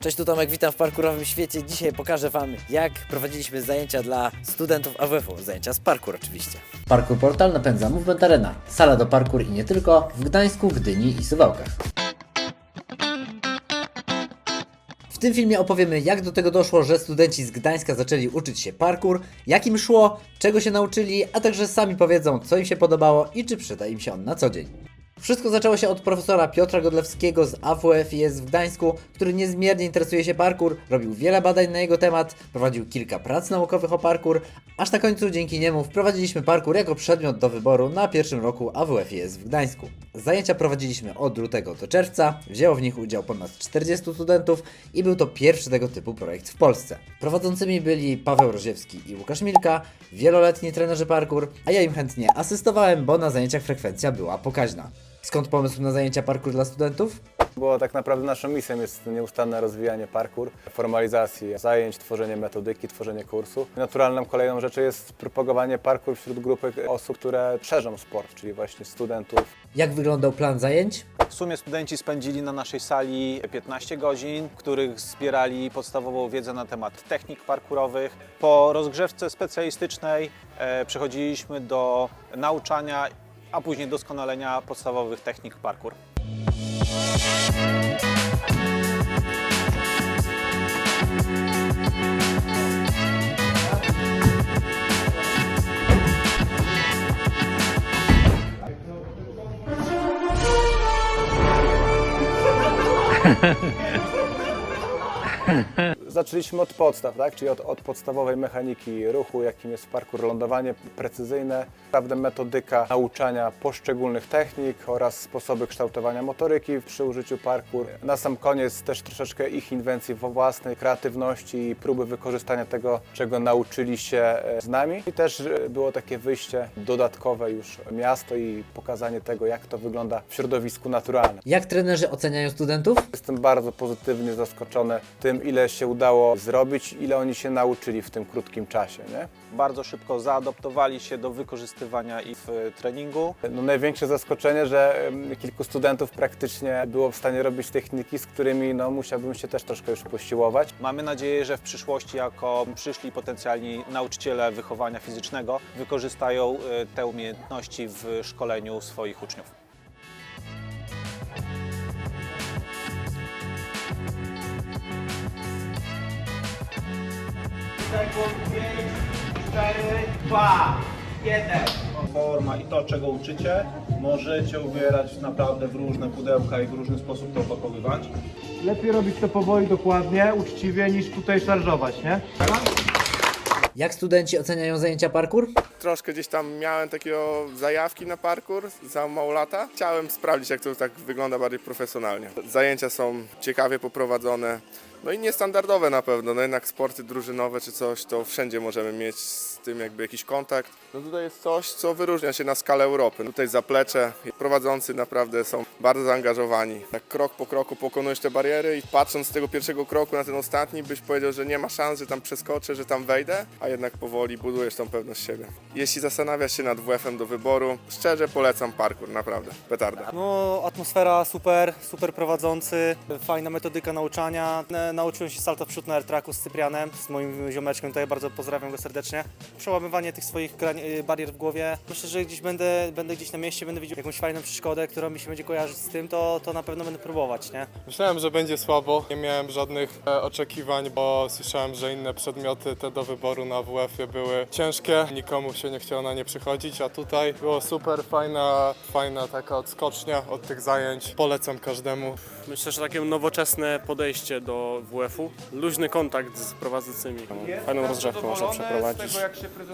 Cześć, tu Tomek, witam w parkurowym świecie. Dzisiaj pokażę Wam, jak prowadziliśmy zajęcia dla studentów AWF-u. Zajęcia z parkour oczywiście. Parkour Portal napędza Movement Arena. Sala do parkour i nie tylko w Gdańsku, Gdyni i Suwałkach. W tym filmie opowiemy, jak do tego doszło, że studenci z Gdańska zaczęli uczyć się parkour, jak im szło, czego się nauczyli, a także sami powiedzą, co im się podobało i czy przyda im się on na co dzień. Wszystko zaczęło się od profesora Piotra Godlewskiego z AWF-IS w Gdańsku, który niezmiernie interesuje się parkour, robił wiele badań na jego temat, prowadził kilka prac naukowych o parkour, aż na końcu dzięki niemu wprowadziliśmy parkour jako przedmiot do wyboru na pierwszym roku AWF-IS w Gdańsku. Zajęcia prowadziliśmy od lutego do czerwca, wzięło w nich udział ponad 40 studentów i był to pierwszy tego typu projekt w Polsce. Prowadzącymi byli Paweł Roziewski i Łukasz Milka, wieloletni trenerzy parkour, a ja im chętnie asystowałem, bo na zajęciach frekwencja była pokaźna. Skąd pomysł na zajęcia parkour dla studentów? Bo tak naprawdę naszą misją jest nieustanne rozwijanie parkour, formalizacji zajęć, tworzenie metodyki, tworzenie kursu. Naturalną kolejną rzeczą jest propagowanie parkour wśród grupy osób, które szerzą sport, czyli właśnie studentów. Jak wyglądał plan zajęć? W sumie studenci spędzili na naszej sali 15 godzin, w których zbierali podstawową wiedzę na temat technik parkurowych. Po rozgrzewce specjalistycznej e, przechodziliśmy do nauczania, a później doskonalenia podstawowych technik parkour. Zaczęliśmy od podstaw, tak? czyli od, od podstawowej mechaniki ruchu, jakim jest parkour lądowanie precyzyjne, naprawdę metodyka nauczania poszczególnych technik oraz sposoby kształtowania motoryki przy użyciu parkour. Na sam koniec też troszeczkę ich inwencji własnej, kreatywności i próby wykorzystania tego, czego nauczyli się e, z nami. I też e, było takie wyjście dodatkowe już miasto i pokazanie tego, jak to wygląda w środowisku naturalnym. Jak trenerzy oceniają studentów? Jestem bardzo pozytywnie zaskoczony tym, ile się udało zrobić, ile oni się nauczyli w tym krótkim czasie. Nie? Bardzo szybko zaadoptowali się do wykorzystywania ich w treningu. No, największe zaskoczenie, że kilku studentów praktycznie było w stanie robić techniki, z którymi no, musiałbym się też troszkę już posiłować. Mamy nadzieję, że w przyszłości jako przyszli potencjalni nauczyciele wychowania fizycznego wykorzystają e, te umiejętności w szkoleniu swoich uczniów. Sekund, 5, 4, 2, 1. Forma i to, czego uczycie, możecie ubierać naprawdę w różne pudełka i w różny sposób to opakowywać. Lepiej robić to powoli, dokładnie, uczciwie, niż tutaj szarżować, nie? Jak studenci oceniają zajęcia parkour? troszkę gdzieś tam miałem takiego zajawki na parkour za mało lata. Chciałem sprawdzić, jak to tak wygląda bardziej profesjonalnie. Zajęcia są ciekawie poprowadzone, no i niestandardowe na pewno. No jednak sporty drużynowe czy coś, to wszędzie możemy mieć z tym jakby jakiś kontakt. No tutaj jest coś, co wyróżnia się na skalę Europy. Tutaj zaplecze prowadzący naprawdę są bardzo zaangażowani. Tak krok po kroku pokonujesz te bariery i patrząc z tego pierwszego kroku na ten ostatni, byś powiedział, że nie ma szans, że tam przeskoczę, że tam wejdę, a jednak powoli budujesz tą pewność siebie. Jeśli zastanawiasz się nad WF-em do wyboru, szczerze polecam parkour, naprawdę. Petarda. No, atmosfera super, super prowadzący, fajna metodyka nauczania. E, Nauczyłem się salto w przód na airtracku z Cyprianem, z moim ziomeczkiem tutaj, bardzo pozdrawiam go serdecznie. Przełamywanie tych swoich grani- e, barier w głowie. Myślę, że gdzieś będę, będę gdzieś na mieście, będę widział jakąś fajną przeszkodę, która mi się będzie kojarzyć z tym, to, to na pewno będę próbować, nie? Myślałem, że będzie słabo. Nie miałem żadnych e, oczekiwań, bo słyszałem, że inne przedmioty te do wyboru na WF-ie były ciężkie. Nikomu się nie chciało na nie przychodzić, a tutaj było super, fajna, fajna taka odskocznia od tych zajęć. Polecam każdemu. Myślę, że takie nowoczesne podejście do WF-u, luźny kontakt z prowadzącymi, fajną rozgrzewkę można przeprowadzić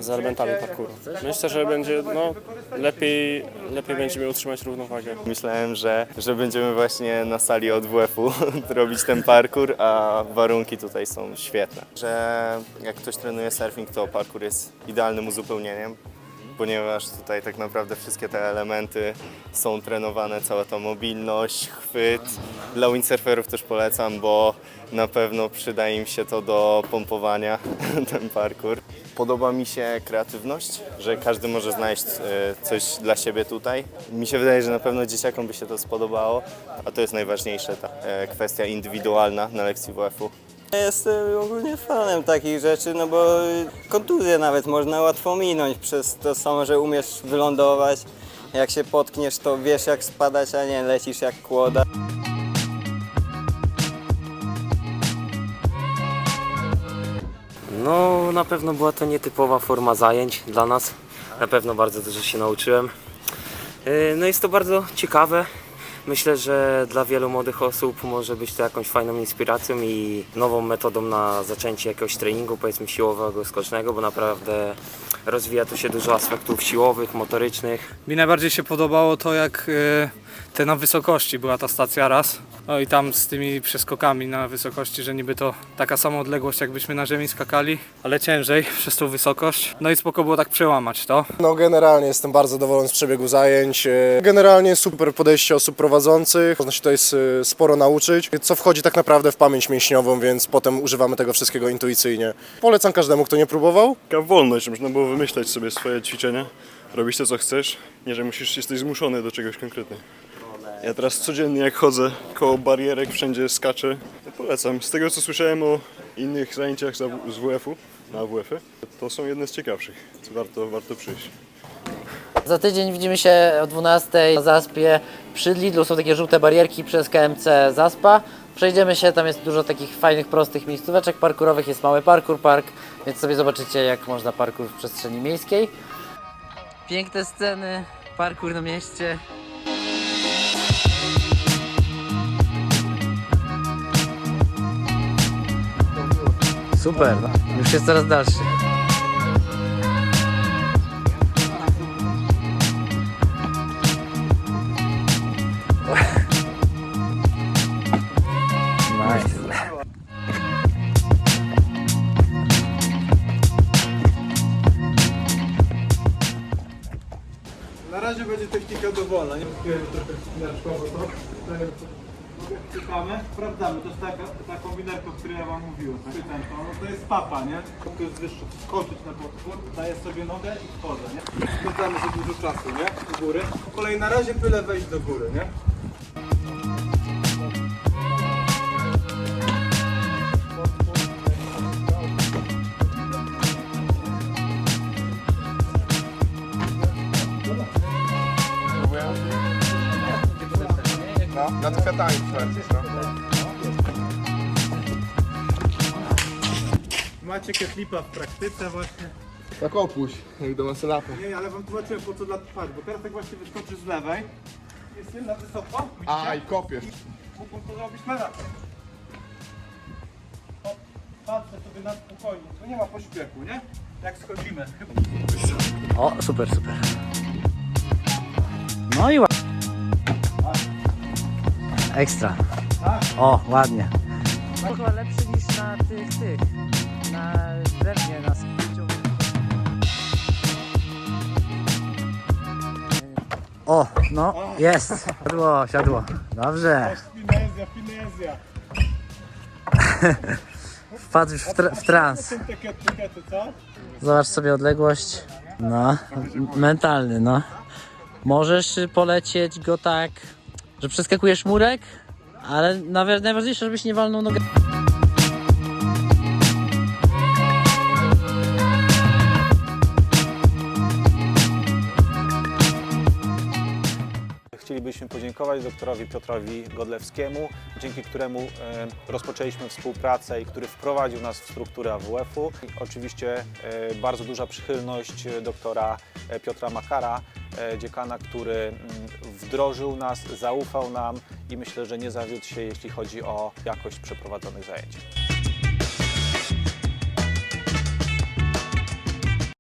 z elementami parkouru. Myślę, że będzie, no, lepiej, lepiej będziemy utrzymać równowagę. Myślałem, że, że będziemy właśnie na sali od WF-u robić ten parkour, a warunki tutaj są świetne. Że jak ktoś trenuje surfing, to parkour jest idealnym uzupełnieniem. ponieważ tutaj tak naprawdę wszystkie te elementy są trenowane, cała ta mobilność, chwyt. Dla windsurferów też polecam, bo na pewno przyda im się to do pompowania, ten parkour. Podoba mi się kreatywność, że każdy może znaleźć e, coś dla siebie tutaj. Mi się wydaje, że na pewno dzieciakom by się to spodobało, a to jest najważniejsze, ta e, kwestia indywidualna na lekcji WF-u. Jestem ogólnie fanem takich rzeczy, no bo kontuzję nawet można łatwo minąć przez to samo, że umiesz wylądować. Jak się potkniesz, to wiesz jak spadać, a nie lecisz jak kłoda. No, na pewno była to nietypowa forma zajęć dla nas. Na pewno bardzo dużo się nauczyłem. Yy, No jest to bardzo ciekawe. Myślę, że dla wielu młodych osób może być to jakąś fajną inspiracją i nową metodą na zaczęcie jakiegoś treningu, powiedzmy siłowego, skocznego, bo naprawdę rozwija tu się dużo aspektów siłowych, motorycznych. Mi najbardziej się podobało to, jak e, te na wysokości była ta stacja raz. No i tam z tymi przeskokami na wysokości, że niby to taka sama odległość, jakbyśmy na ziemi skakali, ale ciężej przez tą wysokość. No i spoko było tak przełamać to. No generalnie jestem bardzo zadowolony z przebiegu zajęć. Generalnie super podejście osób prowadzących. Można się tutaj sporo nauczyć, co wchodzi tak naprawdę w pamięć mięśniową, więc potem używamy tego wszystkiego intuicyjnie. Polecam każdemu, kto nie próbował. Taka wolność, można było wymyślać sobie swoje ćwiczenia, robić to co chcesz, nie że musisz, jesteś zmuszony do czegoś konkretnie. Ja teraz codziennie jak chodzę koło barierek, wszędzie skaczę, to polecam. Z tego co słyszałem o innych zajęciach za- z WF-u, na WF-y, to są jedne z ciekawszych, warto, warto przyjść. Za tydzień widzimy się o 12 na Zaspie. Przy Lidlu są takie żółte barierki przez KMC Zaspa. Przejdziemy się, tam jest dużo takich fajnych, prostych miejscóweczek parkurowych, jest mały parkour park, więc sobie zobaczycie jak można parkour w przestrzeni miejskiej. Piękne sceny, parkour na mieście. Super, no. już jest coraz dalszy. Będzie technika dowolna, nie wiem trochę spinarczkowo to. Sprawdzamy, to jest taka, ta kombinerka, o której ja wam mówiłem. Pytam to, no to jest papa, nie? To jest wyższe, skoczyć na potwór, daję sobie nogę i wchodzę, nie? Spędzamy za dużo czasu, nie? Do góry. Po kolei na razie byle wejść do góry, nie? No, nad kwiatami przecież, no. Macie ketlipa w praktyce właśnie. Tak opuść, jak do maselapy. Nie, ale wam tłumaczyłem po co dla patrz, bo teraz tak właśnie wyskoczysz z lewej. Jest na wysoko? A, i kopiesz. Mógłbym to zrobić na. O, Patrzę sobie na spokojnie, tu nie ma pośpiechu, nie? Jak schodzimy. O, super, super. No i ładnie. Ekstra. O, ładnie. To chyba lepszy niż na tych, tych, na drewnie, na spięciu. O, no, jest. Siadło, siadło. Dobrze. Finezja, finezja. Wpadł już w, tra- w trans. Są takie etykiety, co? Zobacz sobie odległość. No, mentalny, no. Możesz polecieć go tak, że przeskakujesz murek, ale nawa- najważniejsze, żebyś nie walnął nogę. Chcielibyśmy podziękować doktorowi Piotrowi Godlewskiemu, dzięki któremu e, rozpoczęliśmy współpracę i który wprowadził nas w strukturę AWF-u. Oczywiście e, bardzo duża przychylność doktora e, Piotra Makara, dziekana, który mm, wdrożył nas, zaufał nam i myślę, że nie zawiódł się, jeśli chodzi o jakość przeprowadzonych zajęć.